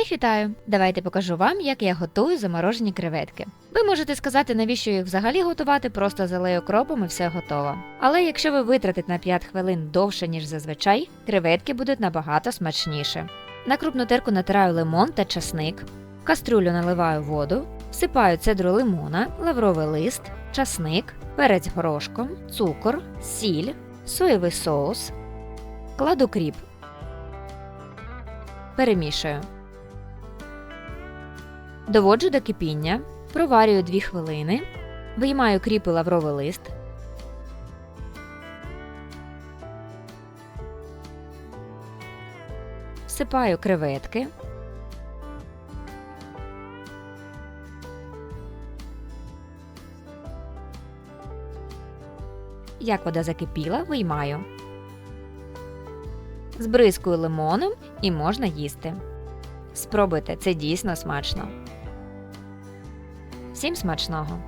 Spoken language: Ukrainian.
Всіх вітаю! Давайте покажу вам, як я готую заморожені креветки. Ви можете сказати, навіщо їх взагалі готувати, просто залею кропом і все готово. Але якщо ви витратите на 5 хвилин довше, ніж зазвичай, креветки будуть набагато смачніше. На крупну терку натираю лимон та часник, в кастрюлю наливаю воду, всипаю цедру лимона, лавровий лист, часник, перець горошком, цукор, сіль, соєвий соус, кладу кріп. Перемішую. Доводжу до кипіння, проварюю 2 хвилини, виймаю кріп і лавровий лист. Всипаю креветки. Як вода закипіла, виймаю. Збризкую лимоном і можна їсти. Спробуйте, це дійсно смачно. Всім смачного!